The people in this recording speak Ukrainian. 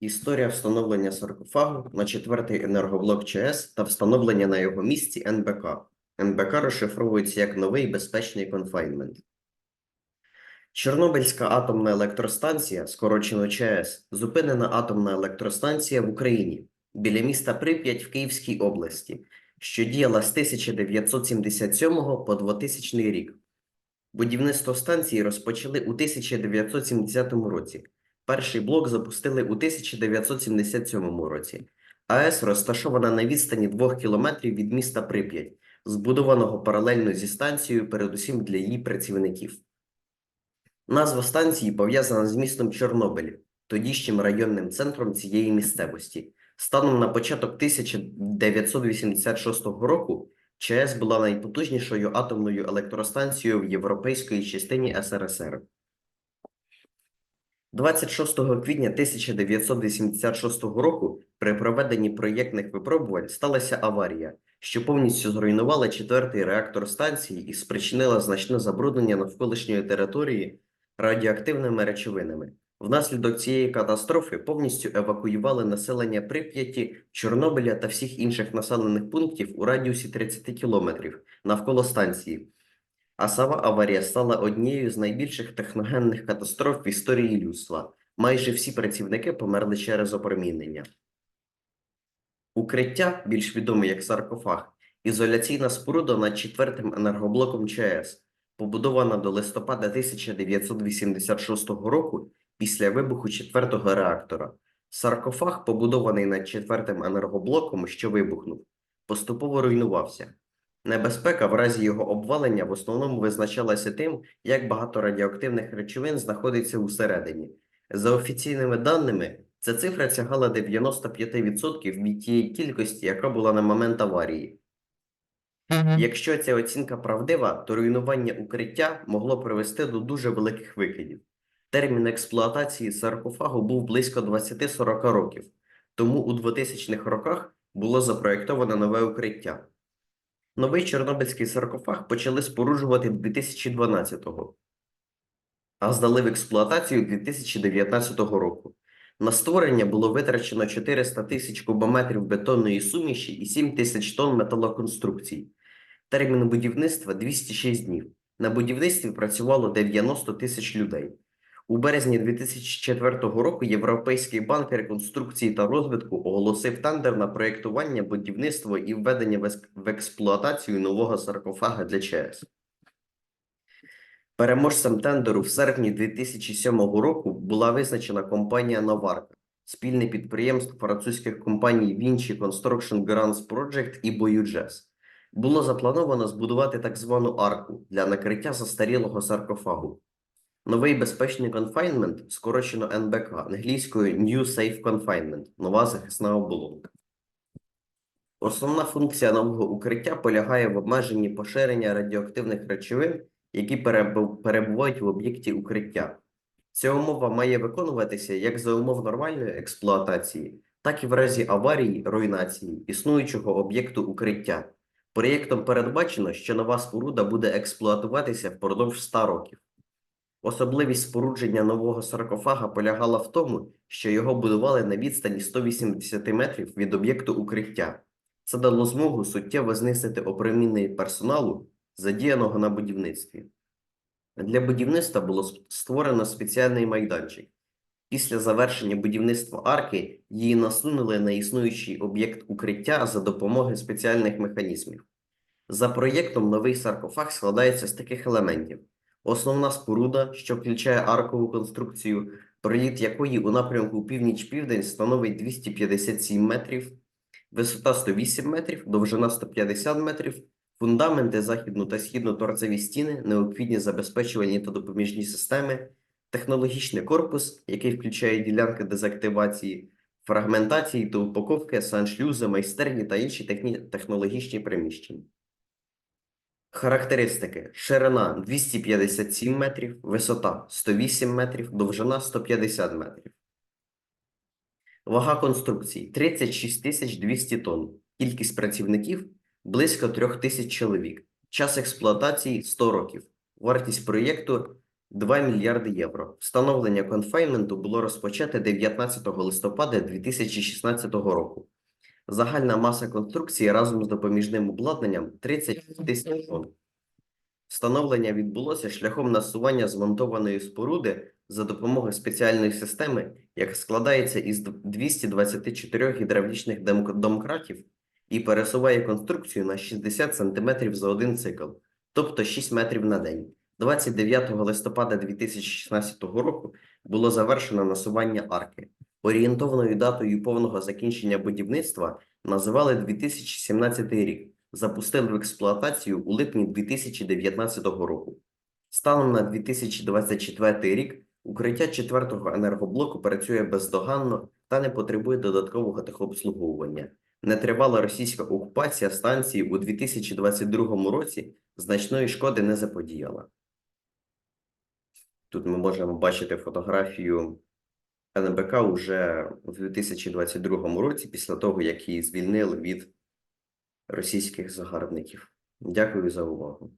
Історія встановлення саркофагу на четвертий енергоблок ЧАЕС та встановлення на його місці НБК. НБК розшифровується як новий безпечний конфайнмент. Чорнобильська атомна електростанція, скорочено ЧАЕС, зупинена атомна електростанція в Україні біля міста Прип'ять в Київській області, що діяла з 1977 по 2000 рік. Будівництво станції розпочали у 1970 році. Перший блок запустили у 1977 році. АЕС розташована на відстані 2 кілометрів від міста Прип'ять, збудованого паралельно зі станцією, передусім для її працівників. Назва станції пов'язана з містом Чорнобиль, тодішнім районним центром цієї місцевості. Станом на початок 1986 року ЧАЕС була найпотужнішою атомною електростанцією в європейській частині СРСР. 26 квітня 1986 року при проведенні проєктних випробувань сталася аварія, що повністю зруйнувала четвертий реактор станції і спричинила значне забруднення навколишньої території радіоактивними речовинами. Внаслідок цієї катастрофи повністю евакуювали населення Прип'яті, Чорнобиля та всіх інших населених пунктів у радіусі 30 кілометрів навколо станції. А сама аварія стала однією з найбільших техногенних катастроф в історії людства. Майже всі працівники померли через опромінення. Укриття, більш відоме як саркофаг, ізоляційна споруда над четвертим енергоблоком ЧАЕС, побудована до листопада 1986 року після вибуху четвертого реактора. Саркофаг, побудований над четвертим енергоблоком, що вибухнув, поступово руйнувався. Небезпека в разі його обвалення в основному визначалася тим, як багато радіоактивних речовин знаходиться усередині. За офіційними даними, ця цифра сягала 95% від тієї кількості, яка була на момент аварії. Якщо ця оцінка правдива, то руйнування укриття могло привести до дуже великих викидів. Термін експлуатації саркофагу був близько 20-40 років, тому у 2000-х роках було запроєктовано нове укриття. Новий чорнобильський саркофаг почали споруджувати 2012-го, а здали в експлуатацію 2019 року. На створення було витрачено 400 тисяч кубометрів бетонної суміші і 7 тисяч тонн металоконструкцій. Термін будівництва 206 днів. На будівництві працювало 90 тисяч людей. У березні 2004 року Європейський банк реконструкції та розвитку оголосив тендер на проєктування, будівництво і введення в експлуатацію нового саркофага для ЧАЕС. Переможцем тендеру в серпні 2007 року була визначена компанія Новарка, спільне підприємство французьких компаній Vinci Construction Grants Project і Boyuges. Було заплановано збудувати так звану арку для накриття застарілого саркофагу. Новий безпечний конфайнмент, скорочено НБК, англійською New Safe Confinement, нова захисна оболонка. Основна функція нового укриття полягає в обмеженні поширення радіоактивних речовин, які перебувають в об'єкті укриття. Ця умова має виконуватися як за умов нормальної експлуатації, так і в разі аварії, руйнації існуючого об'єкту укриття. Проєктом передбачено, що нова споруда буде експлуатуватися впродовж 100 років. Особливість спорудження нового саркофага полягала в тому, що його будували на відстані 180 метрів від об'єкту укриття. Це дало змогу суттєво знизити опромінення персоналу, задіяного на будівництві. Для будівництва було створено спеціальний майданчик. Після завершення будівництва арки її насунули на існуючий об'єкт укриття за допомогою спеціальних механізмів. За проєктом новий саркофаг складається з таких елементів: основна споруда, що включає аркову конструкцію, проїзд якої у напрямку північ-південь становить 257 метрів, висота 108 метрів, довжина 150 метрів, фундаменти західну та східну торцеві стіни, необхідні забезпечувальні та допоміжні системи, технологічний корпус, який включає ділянки дезактивації, фрагментації та упаковки, саншлюзи, майстерні та інші техні... технологічні приміщення. Характеристики: ширина 257 метрів, висота 108 метрів, довжина 150 метрів. Вага конструкції 36 200 тонн. Кількість працівників близько 3 тисяч чоловік. Час експлуатації 100 років. Вартість проєкту 2 мільярди євро. Встановлення конфайнменту було розпочате 19 листопада 2016 року. Загальна маса конструкції разом з допоміжним обладнанням 30 тисяч тонн. Встановлення відбулося шляхом насування змонтованої споруди за допомогою спеціальної системи, яка складається із 224 гідравлічних домкратів і пересуває конструкцію на 60 см за один цикл, тобто 6 метрів на день. 29 листопада 2016 року було завершено насування арки. Орієнтовною датою повного закінчення будівництва називали 2017 рік. Запустили в експлуатацію у липні 2019 року. Станом на 2024 рік укриття четвертого енергоблоку працює бездоганно та не потребує додаткового техобслуговування. Нетривала російська окупація станції у 2022 році значної шкоди не заподіяла. Тут ми можемо бачити фотографію НБК уже у 2022 році, після того, як її звільнили від російських загарбників. Дякую за увагу.